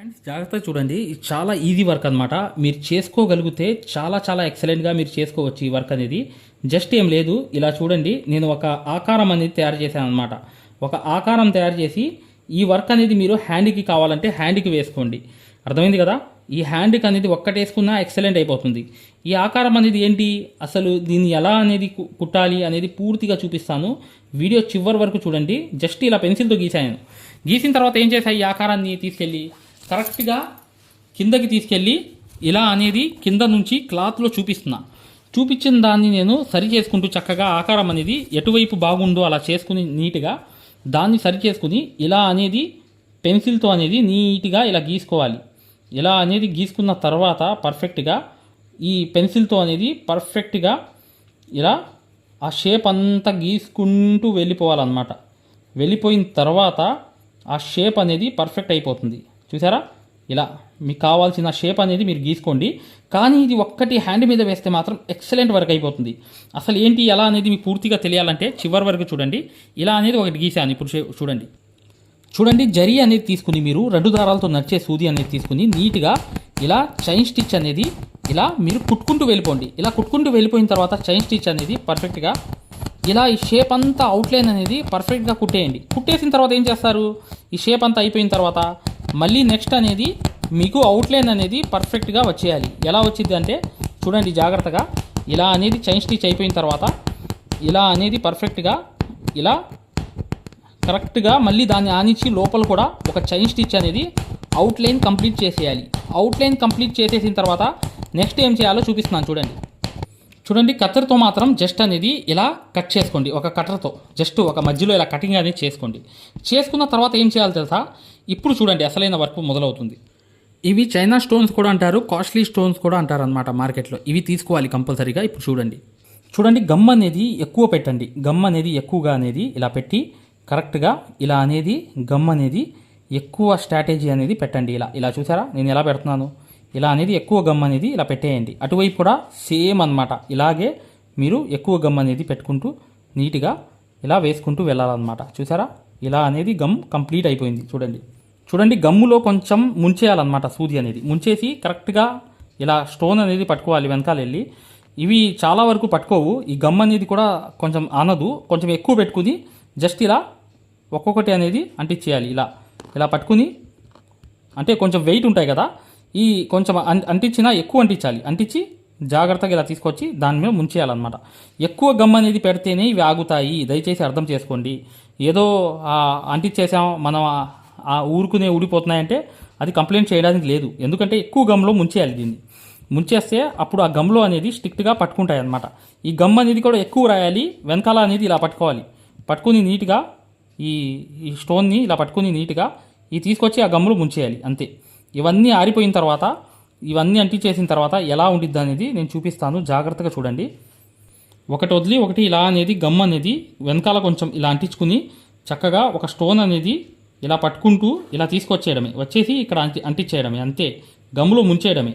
Friends జాగ్రత్తగా చూడండి. చాలా ఈజీ వర్క్ అనమాట మీరు చేసుకోగలిగితే చాలా చాలా ఎక్సలెంట్గా మీరు చేసుకోవచ్చు ఈ వర్క్ అనేది. జస్ట్ ఏం లేదు ఇలా చూడండి. నేను ఒక ఆకారం అనేది తయారు చేశాను అనమాట ఒక ఆకారం తయారు చేసి ఈ వర్క్ అనేది మీరు హ్యాండ్కి కావాలంటే హ్యాండ్కి వేసుకోండి. అర్థమైంది కదా? ఈ హ్యాండ్కి అనేది ఒక్కటేసుకున్నా ఎక్సలెంట్ అయిపోతుంది. ఈ ఆకారం అనేది ఏంటి? అసలు దీన్ని ఎలా అనేది కు- కుట్టాలి అనేది పూర్తిగా చూపిస్తాను. వీడియో చివరి వరకు చూడండి. జస్ట్ ఇలా పెన్సిల్తో గీసాను గీసిన తర్వాత ఏం చేశాయి? ఈ ఆకారాన్ని తీసుకెళ్ళి కరెక్ట్గా కిందకి తీసుకెళ్ళి ఇలా అనేది కింద నుంచి క్లాత్లో చూపిస్తున్నా. చూపించిన దాన్ని నేను సరి చేసుకుంటూ చక్కగా ఆకారం అనేది ఎటువైపు బాగుందో అలా చేసుకుని నీట్గా దాన్ని సరి చేసుకుని ఇలా అనేది పెన్సిల్తో అనేది నీట్గా ఇలా గీసుకోవాలి. ఇలా అనేది గీసుకున్న తర్వాత పర్ఫెక్ట్గా ఈ పెన్సిల్తో అనేది పర్ఫెక్ట్గా ఇలా ఆ షేప్ అంతా గీసుకుంటూ వెళ్ళిపోవాలన్నమాట. వెళ్ళిపోయిన తర్వాత ఆ షేప్ అనేది పర్ఫెక్ట్ అయిపోతుంది. చూసారా? ఇలా మీకు కావాల్సిన షేప్ అనేది మీరు గీసుకోండి. కానీ ఇది ఒక్కటి హ్యాండ్ మీద వేస్తే మాత్రం ఎక్సలెంట్ వర్క్ అయిపోతుంది. అసలు ఏంటి ఎలా అనేది మీకు పూర్తిగా తెలియాలంటే చివరి వరకు చూడండి. ఇలా అనేది ఒకటి గీసాను ఇప్పుడు చూడండి. చూడండి జరీ అనేది తీసుకుని మీరు రెండు దారాలతో నడిచే సూది అనేది తీసుకుని నీట్గా ఇలా చైన్ స్టిచ్ అనేది ఇలా మీరు కుట్టుకుంటూ వెళ్ళిపోండి. ఇలా కుట్టుకుంటూ వెళ్ళిపోయిన తర్వాత చైన్ స్టిచ్ అనేది పర్ఫెక్ట్గా ఇలా ఈ షేప్ అంతా అవుట్లైన్ అనేది పర్ఫెక్ట్గా కుట్టేయండి. కుట్టేసిన తర్వాత ఏం చేస్తారు? ఈ షేప్ అంతా అయిపోయిన తర్వాత మళ్ళీ నెక్స్ట్ అనేది మీకు అవుట్లైన్ అనేది పర్ఫెక్ట్గా వచ్చేయాలి. ఎలా వచ్చింది అంటే చూడండి జాగ్రత్తగా ఇలా అనేది చైన్ స్టిచ్ అయిపోయిన తర్వాత ఇలా అనేది పర్ఫెక్ట్గా ఇలా కరెక్ట్గా మళ్ళీ దాన్ని ఆనించి లోపల కూడా ఒక చైన్ స్టిచ్ అనేది అవుట్లైన్ కంప్లీట్ చేసేయాలి. అవుట్లైన్ కంప్లీట్ చేసేసిన తర్వాత నెక్స్ట్ ఏం చేయాలో చూపిస్తున్నాను చూడండి. చూడండి కత్తెరతో మాత్రం జస్ట్ అనేది ఇలా కట్ చేసుకోండి. ఒక కట్టర్తో జస్ట్ ఒక మధ్యలో ఇలా కటింగ్ అనేది చేసుకోండి. చేసుకున్న తర్వాత ఏం చేయాలో తెలుసా? ఇప్పుడు చూడండి అసలైన వర్క్ మొదలవుతుంది. ఇవి చైనా స్టోన్స్ కూడా అంటారు కాస్ట్లీ స్టోన్స్ కూడా అంటారు అనమాట మార్కెట్లో. ఇవి తీసుకోవాలి కంపల్సరీగా ఇప్పుడు చూడండి. చూడండి గమ్ అనేది ఎక్కువ పెట్టండి. గమ్ అనేది ఎక్కువగా అనేది ఇలా పెట్టి కరెక్ట్గా ఇలా అనేది గమ్ అనేది ఎక్కువ స్ట్రాటజీ అనేది పెట్టండి ఇలా. ఇలా చూసారా? నేను ఎలా పెడుతున్నాను? ఇలా అనేది ఎక్కువ గమ్ అనేది ఇలా పెట్టేయండి. అటువైపు కూడా సేమ్ అన్నమాట. ఇలాగే మీరు ఎక్కువ గమ్ అనేది పెట్టుకుంటూ నీట్గా ఇలా వేసుకుంటూ వెళ్ళాలన్నమాట. చూసారా? ఇలా అనేది గమ్ కంప్లీట్ అయిపోయింది. చూడండి. చూడండి గమ్ములో కొంచెం ముంచేయాలన్నమాట సూది అనేది. ముంచేసి కరెక్ట్గా ఇలా స్టోన్ అనేది పట్టుకోవాలి వెనకాల వెళ్ళి ఇవి చాలా వరకు పట్టుకోవు. ఈ గమ్ అనేది కూడా కొంచెం అనదు కొంచెం ఎక్కువ పెట్టుకుని జస్ట్ ఇలా ఒక్కొక్కటి అనేది అంటించేయాలి. ఇలా ఇలా పట్టుకుని అంటే కొంచెం వెయిట్ ఉంటాయి కదా. ఈ కొంచెం అంటించినా ఎక్కువ అంటించాలి. అంటించి జాగ్రత్తగా ఇలా తీసుకొచ్చి దాని మీద ముంచేయాలన్నమాట. ఎక్కువ గమ్ అనేది పెడితేనే ఇవి ఆగుతాయి. దయచేసి అర్థం చేసుకోండి. ఏదో అంటించేసాం మనం ఆ- ఊరుకునే ఊడిపోతున్నాయంటే అది కంప్లైంట్ చేయడానికి లేదు. ఎందుకంటే ఎక్కువ గమ్లో ముంచేయాలి దీన్ని. ముంచేస్తే అప్పుడు ఆ గమ్లో అనేది స్ట్రిక్ట్గా పట్టుకుంటాయి అన్నమాట ఈ గమ్ అనేది కూడా ఎక్కువ రాయాలి వెనకాల అనేది ఇలా పట్టుకోవాలి. పట్టుకుని నీట్గా ఈ ఈ స్టోన్ని ఇలా పట్టుకుని నీట్గా ఈ తీసుకొచ్చి ఆ గమ్లో ముంచేయాలి అంతే. ఇవన్నీ ఆరిపోయిన తర్వాత ఇవన్నీ అంటించేసిన తర్వాత ఎలా ఉండిద్ది అనేది నేను చూపిస్తాను. జాగ్రత్తగా చూడండి. ఒకటి వదిలి ఒకటి ఇలా అనేది గమ్ అనేది వెనకాల కొంచెం ఇలా అంటించుకుని చక్కగా ఒక స్టోన్ అనేది ఇలా పట్టుకుంటూ ఇలా తీసుకొచ్చేయడమే. వచ్చేసి ఇక్కడ అంటి అంటించేయడమే. అంతే. గమ్ములో ముంచేయడమే.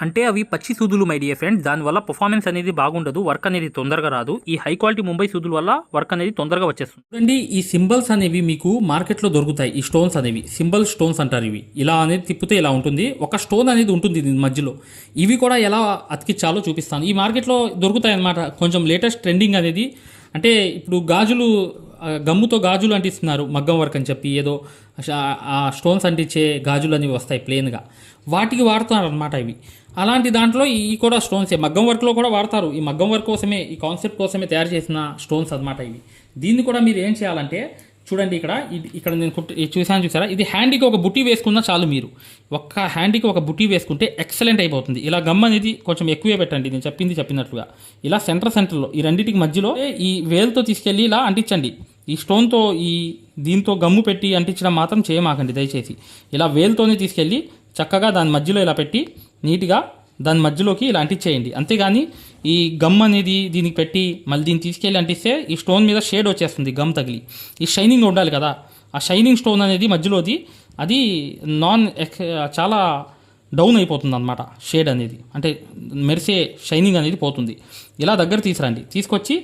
అంటే అవి పచ్చి సూదులు మై డియర్ ఫ్రెండ్స్ దానివల్ల పర్ఫార్మెన్స్ అనేది బాగుండదు వర్క్ అనేది తొందరగా రాదు. ఈ హై క్వాలిటీ ముంబై సూదుల వల్ల వర్క్ అనేది తొందరగా వచ్చేస్తుంది. చూడండి ఈ సింబల్స్ అనేవి మీకు మార్కెట్లో దొరుకుతాయి. ఈ స్టోన్స్ అనేవి సింబల్ స్టోన్స్ అంటారు ఇవి. ఇలా అనేది తిప్పితే ఇలా ఉంటుంది. ఒక స్టోన్ అనేది ఉంటుంది దీని మధ్యలో. ఇవి కూడా ఎలా అతికించాలో చూపిస్తాను. ఈ మార్కెట్లో దొరుకుతాయి అన్నమాట కొంచెం లేటెస్ట్ ట్రెండింగ్ అనేది అంటే ఇప్పుడు గాజులు గమ్ముతో గాజులు అంటిస్తున్నారు మగ్గం వర్క్ అని చెప్పి. ఏదో ఆ- ఆ స్టోన్స్ అంటించే గాజులు అనేవి వస్తాయి ప్లెయిన్గా వాటికి వాడుతున్నారు అనమాట ఇవి. అలాంటి దాంట్లో ఈ కూడా స్టోన్సే. మగ్గం వర్క్లో కూడా వాడతారు. ఈ మగ్గం వర్క్ కోసమే ఈ కాన్సెప్ట్ కోసమే తయారు చేసిన స్టోన్స్ అనమాట ఇవి. దీన్ని కూడా మీరు ఏం చేయాలంటే చూడండి ఇక్కడ ఇది ఇక్కడ నేను కుట్టి- చూసాను చూసారా? ఇది హ్యాండీకి ఒక బుట్టి వేసుకున్నా చాలు మీరు. ఒక్క హ్యాండీకి ఒక బుట్టి వేసుకుంటే ఎక్సలెంట్ అయిపోతుంది. ఇలా గమ్ అనేది కొంచెం ఎక్కువే పెట్టండి. నేను చెప్పింది చెప్పినట్లుగా. ఇలా సెంటర్ సెంటర్లో ఈ రెండింటికి మధ్యలో ఈ వేలుతో తీసుకెళ్ళి ఇలా అంటించండి. ఈ స్టోన్తో ఈ దీంతో గమ్ము పెట్టి అంటించడం మాత్రం చేయమాకండి దయచేసి. ఇలా వేలుతోనే తీసుకెళ్ళి చక్కగా దాని మధ్యలో ఇలా పెట్టి నీట్గా దాని మధ్యలోకి ఇలాంటివి చేయండి అంతేగాని ఈ గమ్ అనేది దీనికి పెట్టి మళ్ళీ దీన్ని తీసుకెళ్ళి అంటిస్తే ఈ స్టోన్ మీద షేడ్ వచ్చేస్తుంది గమ్ తగిలి. ఈ షైనింగ్ ఉండాలి కదా ఆ షైనింగ్ స్టోన్ అనేది మధ్యలోది అది నాన్ చాలా డౌన్ అయిపోతుంది అనమాట షేడ్ అనేది. అంటే మెరిసే షైనింగ్ అనేది పోతుంది. ఇలా దగ్గర తీసురండి తీసుకొచ్చి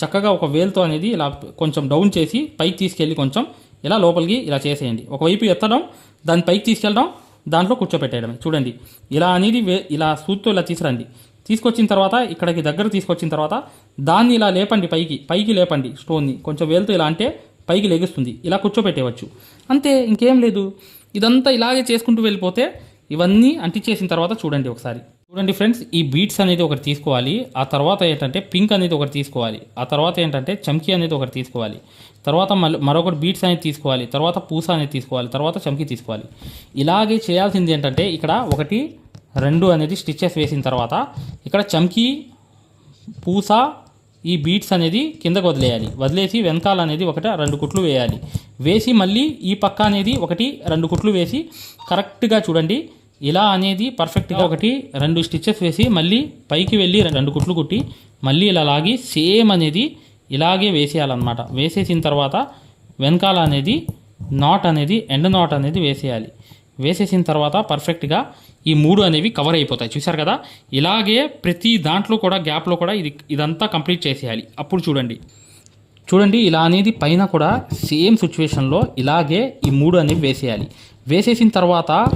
చక్కగా ఒక వేల్తో అనేది ఇలా కొంచెం డౌన్ చేసి పైకి తీసుకెళ్ళి కొంచెం ఇలా లోపలికి ఇలా చేసేయండి. ఒకవైపు ఎత్తడం దాని పైకి తీసుకెళ్ళడం దాంట్లో కూర్చోపెట్టేయడమే. చూడండి ఇలా అనేది వే ఇలా సూత్తో ఇలా తీసురండి. తీసుకొచ్చిన తర్వాత ఇక్కడికి దగ్గర తీసుకొచ్చిన తర్వాత దాన్ని ఇలా లేపండి పైకి పైకి లేపండి స్టోన్ని. కొంచెం వేలుతో ఇలా అంటే పైకి లెగుస్తుంది. ఇలా కూర్చోపెట్టేయవచ్చు. అంతే ఇంకేం లేదు. ఇదంతా ఇలాగే చేసుకుంటూ వెళ్ళిపోతే ఇవన్నీ అంటించేసిన తర్వాత చూడండి ఒకసారి. చూడండి ఫ్రెండ్స్ ఈ బీట్స్ అనేది ఒకటి తీసుకోవాలి. ఆ తర్వాత ఏంటంటే పింక్ అనేది ఒకటి తీసుకోవాలి. ఆ తర్వాత ఏంటంటే చమ్కీ అనేది ఒకటి తీసుకోవాలి. తర్వాత మళ్ళీ మరొకటి బీట్స్ అనేది తీసుకోవాలి. తర్వాత పూస అనేది తీసుకోవాలి. తర్వాత చమ్కీ తీసుకోవాలి. ఇలాగే చేయాల్సింది ఏంటంటే ఇక్కడ ఒకటి రెండు అనేది స్టిచ్చెస్ వేసిన తర్వాత ఇక్కడ చమ్కీ పూస ఈ బీట్స్ అనేది కిందకు వదిలేయాలి. వదిలేసి వెనకాల అనేది ఒకటి రెండు కుట్లు వేయాలి. వేసి మళ్ళీ ఈ పక్క అనేది ఒకటి రెండు కుట్లు వేసి కరెక్ట్గా చూడండి. ఇలా అనేది పర్ఫెక్ట్గా ఒకటి రెండు స్టిచ్చెస్ వేసి మళ్ళీ పైకి వెళ్ళి రెండు కుట్లు కుట్టి మళ్ళీ ఇలా లాగి సేమ్ అనేది ఇలాగే వేసేయాలన్నమాట. వేసేసిన తర్వాత వెనకాల అనేది నాట్ అనేది ఎండ్ నాట్ అనేది వేసేయాలి. వేసేసిన తర్వాత పర్ఫెక్ట్గా ఈ మూడు అనేవి కవర్ అయిపోతాయి. చూసారు కదా? ఇలాగే ప్రతి దాంట్లో కూడా గ్యాప్లో కూడా ఇది ఇదంతా కంప్లీట్ చేసేయాలి. అప్పుడు చూడండి. చూడండి ఇలా అనేది పైన కూడా సేమ్ సిచ్యువేషన్లో ఇలాగే ఈ మూడు అనేవి వేసేయాలి. వేసేసిన తర్వాత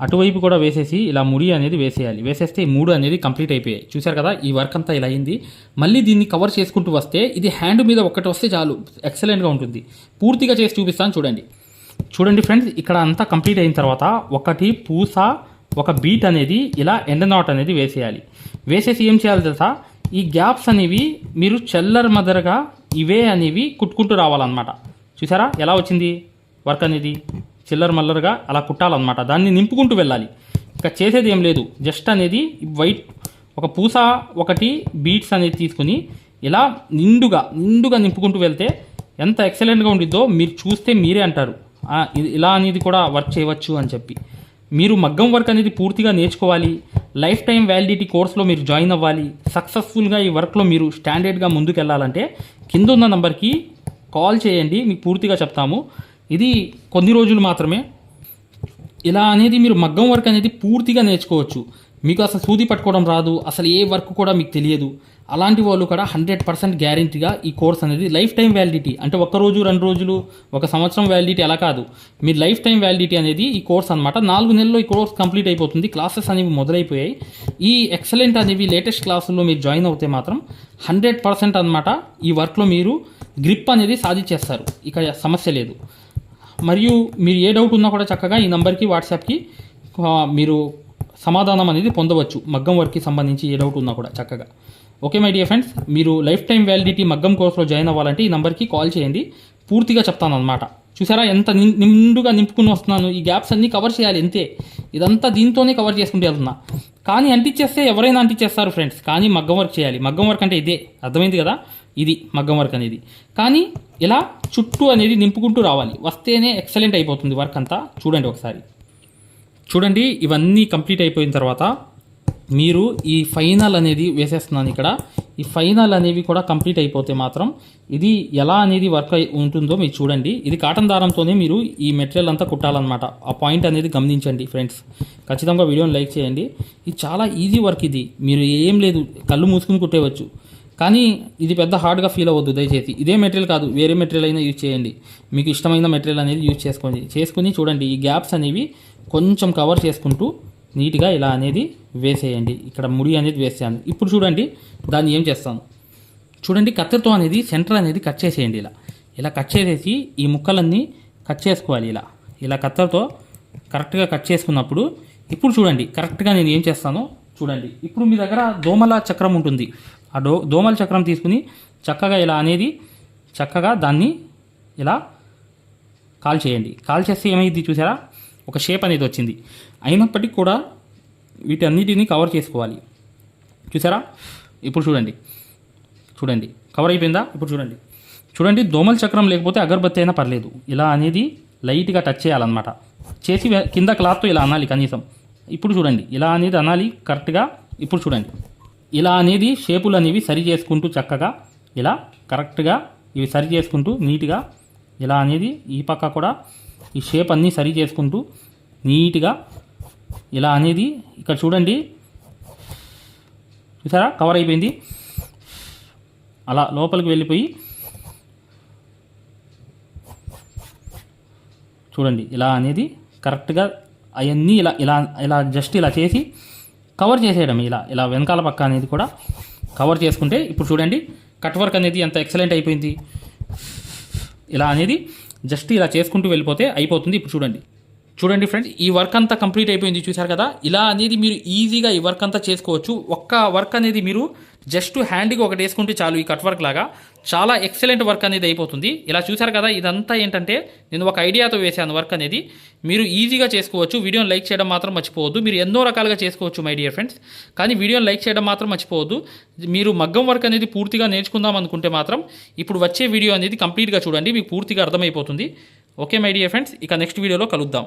అటువైపు కూడా వేసేసి ఇలా ముడి అనేది వేసేయాలి. వేసేస్తే ఈ మూడు అనేది కంప్లీట్ అయిపోయాయి. చూశారు కదా? ఈ వర్క్ అంతా ఇలా అయింది. మళ్ళీ దీన్ని కవర్ చేసుకుంటూ వస్తే ఇది హ్యాండ్ మీద ఒకటి వస్తే చాలు. ఎక్సలెంట్గా ఉంటుంది. పూర్తిగా చేసి చూపిస్తాను చూడండి. చూడండి ఫ్రెండ్స్ ఇక్కడ అంతా కంప్లీట్ అయిన తర్వాత ఒకటి పూస ఒక బీట్ అనేది ఇలా ఎండ నాట్ అనేది వేసేయాలి. వేసేసి ఏం చేయాలి తెలుసా? ఈ గ్యాప్స్ అనేవి మీరు చెల్లర్ మదరగా ఇవే అనేవి కుట్టుకుంటూ రావాలన్నమాట. చూసారా ఎలా వచ్చింది వర్క్ అనేది? చిల్లర మల్లరగా అలా కుట్టాలన్నమాట. దాన్ని నింపుకుంటూ వెళ్ళాలి. ఇక చేసేది ఏం లేదు. జస్ట్ అనేది వైట్ ఒక పూస ఒకటి బీట్స్ అనేది తీసుకుని ఇలా నిండుగా నిండుగా నింపుకుంటూ వెళ్తే ఎంత ఎక్సలెంట్గా ఉండిద్దో మీరు చూస్తే మీరే అంటారు. ఇలా అనేది కూడా వర్క్ చేయవచ్చు అని చెప్పి. మీరు మగ్గం వర్క్ అనేది పూర్తిగా నేర్చుకోవాలి. లైఫ్ టైం వ్యాలిడిటీ కోర్స్లో మీరు జాయిన్ అవ్వాలి. సక్సెస్ఫుల్గా ఈ వర్క్లో మీరు స్టాండర్డ్గా ముందుకు వెళ్ళాలంటే కింద ఉన్న నంబర్కి కాల్ చేయండి. మీకు పూర్తిగా చెప్తాము. ఇది కొన్ని రోజులు మాత్రమే. ఇలా అనేది మీరు మగ్గం వర్క్ అనేది పూర్తిగా నేర్చుకోవచ్చు. మీకు అసలు సూది పట్టుకోవడం రాదు అసలు ఏ వర్క్ కూడా మీకు తెలియదు. అలాంటి వాళ్ళు కూడా హండ్రెడ్ పర్సెంట్ గ్యారంటీగా ఈ కోర్స్ అనేది లైఫ్ టైం వ్యాలిడిటీ అంటే ఒక్క రోజు రెండు రోజులు ఒక సంవత్సరం వ్యాలిడిటీ అలా కాదు. మీ లైఫ్ టైం వ్యాలిడిటీ అనేది ఈ కోర్స్ అనమాట నాలుగు నెలల్లో ఈ కోర్స్ కంప్లీట్ అయిపోతుంది క్లాసెస్ అనేవి మొదలైపోయాయి. ఈ ఎక్సలెంట్ అనేవి లేటెస్ట్ క్లాసుల్లో మీరు జాయిన్ అవుతే మాత్రం హండ్రెడ్ పర్సెంట్ అనమాట ఈ వర్క్లో మీరు గ్రిప్ అనేది సాధించేస్తారు. ఇక సమస్య లేదు. మరియు మీరు ఏ డౌట్ ఉన్నా కూడా చక్కగా ఈ నంబర్కి వాట్సాప్కి మీరు సమాధానం అనేది పొందవచ్చు. మగ్గం వర్క్కి సంబంధించి ఏ డౌట్ ఉన్నా కూడా చక్కగా. ఓకే మై డియర్ ఫ్రెండ్స్ మీరు లైఫ్ టైం వ్యాలిడిటీ మగ్గం కోర్స్లో జాయిన్ అవ్వాలంటే ఈ నెంబర్కి కాల్ చేయండి. పూర్తిగా చెప్తాను అనమాట చూసారా ఎంత నిండుగా నింపుకుని వస్తున్నాను. ఈ గ్యాప్స్ అన్నీ కవర్ చేయాలి అంతే. ఇదంతా దీంతోనే కవర్ చేసుకుంటూ వెళ్తున్నా కానీ అంటించేస్తే ఎవరైనా అంటించేస్తారు ఫ్రెండ్స్ కానీ మగ్గం వర్క్ చేయాలి. మగ్గం వర్క్ అంటే ఇదే. అర్థమైంది కదా? ఇది మగ్గం వర్క్ అనేది. కానీ ఇలా చుట్టూ అనేది నింపుకుంటూ రావాలి. వస్తేనే ఎక్సలెంట్ అయిపోతుంది వర్క్ అంతా. చూడండి ఒకసారి. చూడండి ఇవన్నీ కంప్లీట్ అయిపోయిన తర్వాత మీరు ఈ ఫైనల్ అనేది వేసేస్తున్నాను ఇక్కడ. ఈ ఫైనల్ అనేవి కూడా కంప్లీట్ అయిపోతే మాత్రం ఇది ఎలా అనేది వర్క్ ఉంటుందో మీరు చూడండి. ఇది కాటన్ దారంతోనే మీరు ఈ మెటీరియల్ అంతా కుట్టాలన్నమాట. ఆ పాయింట్ అనేది గమనించండి ఫ్రెండ్స్. ఖచ్చితంగా వీడియోని లైక్ చేయండి. ఇది చాలా ఈజీ వర్క్ ఇది. మీరు ఏం లేదు కళ్ళు మూసుకుని కుట్టేవచ్చు. కానీ ఇది పెద్ద హార్డ్గా ఫీల్ అవ్వద్దు దయచేసి. ఇదే మెటీరియల్ కాదు వేరే మెటీరియల్ అయినా యూజ్ చేయండి. మీకు ఇష్టమైన మెటీరియల్ అనేది యూజ్ చేసుకోండి. చేసుకుని చూడండి ఈ గ్యాప్స్ అనేవి కొంచెం కవర్ చేసుకుంటూ నీట్గా ఇలా అనేది వేసేయండి. ఇక్కడ ముడి అనేది వేసేయండి. ఇప్పుడు చూడండి దాన్ని ఏం చేస్తాను చూడండి కత్తెరతో అనేది సెంటర్ అనేది కట్ చేసేయండి ఇలా. ఇలా కట్ చేసేసి ఈ ముక్కలన్నీ కట్ చేసుకోవాలి ఇలా. ఇలా కత్తెరతో కరెక్ట్గా కట్ చేసుకున్నప్పుడు ఇప్పుడు చూడండి కరెక్ట్గా నేను ఏం చేస్తానో చూడండి. ఇప్పుడు మీ దగ్గర దోమల చక్రం ఉంటుంది. ఆ డో దోమల చక్రం తీసుకుని చక్కగా ఇలా అనేది చక్కగా దాన్ని ఇలా కాల్ చేయండి. కాల్ చేస్తే ఏమైంది చూసారా? ఒక షేప్ అనేది వచ్చింది. అయినప్పటికీ కూడా వీటన్నిటిని కవర్ చేసుకోవాలి. చూసారా? ఇప్పుడు చూడండి. చూడండి. కవర్ అయిపోయిందా? ఇప్పుడు చూడండి. చూడండి దోమల చక్రం లేకపోతే అగరబత్తి అయినా పర్లేదు. ఇలా అనేది లైట్గా టచ్ చేయాలన్నమాట. చేసి కింద క్లాత్తో ఇలా అనాలి కనీసం. ఇప్పుడు చూడండి. ఇలా అనేది అనాలి కరెక్ట్గా. ఇప్పుడు చూడండి. ఇలా అనేది షేపులు అనేవి సరి చేసుకుంటూ చక్కగా ఇలా కరెక్ట్గా ఇవి సరి చేసుకుంటూ నీట్గా ఇలా అనేది ఈ పక్క కూడా ఈ షేప్ అన్నీ సరి చేసుకుంటూ నీట్గా ఇలా అనేది ఇక్కడ చూడండి. చూసారా? కవర్ అయిపోయింది. అలా లోపలికి వెళ్ళిపోయి చూడండి ఇలా అనేది కరెక్ట్గా అవన్నీ ఇలా ఇలా ఇలా జస్ట్ ఇలా చేసి కవర్ చేసేయడం ఇలా ఇలా వెనకాల పక్క అనేది కూడా కవర్ చేసుకుంటే ఇప్పుడు చూడండి కట్ వర్క్ అనేది ఎంత ఎక్సలెంట్ అయిపోయింది. ఇలా అనేది జస్ట్ ఇలా చేసుకుంటూ వెళ్ళిపోతే అయిపోతుంది ఇప్పుడు చూడండి. చూడండి ఫ్రెండ్స్ ఈ వర్క్ అంతా కంప్లీట్ అయిపోయింది చూసారు కదా? ఇలా అనేది మీరు ఈజీగా ఈ వర్క్ అంతా చేసుకోవచ్చు. ఒక్క వర్క్ అనేది మీరు జస్ట్ హ్యాండ్కి ఒకటి వేసుకుంటే చాలు ఈ కట్ వర్క్ లాగా. చాలా ఎక్సలెంట్ వర్క్ అనేది అయిపోతుంది. ఇలా చూసారు కదా ఇదంతా ఏంటంటే నేను ఒక ఐడియాతో వేసాను వర్క్ అనేది. మీరు ఈజీగా చేసుకోవచ్చు. వీడియోని లైక్ చేయడం మాత్రం మర్చిపోవద్దు. మీరు ఎన్నో రకాలుగా చేసుకోవచ్చు మై డియర్ ఫ్రెండ్స్. కానీ వీడియోని లైక్ చేయడం మాత్రం మర్చిపోవద్దు. మీరు మగ్గం వర్క్ అనేది పూర్తిగా నేర్చుకుందాం అనుకుంటే మాత్రం ఇప్పుడు వచ్చే వీడియో అనేది కంప్లీట్గా చూడండి. మీకు పూర్తిగా అర్థమైపోతుంది. Okay my dear friends. ఇక నెక్స్ట్ వీడియోలో కలుద్దాం.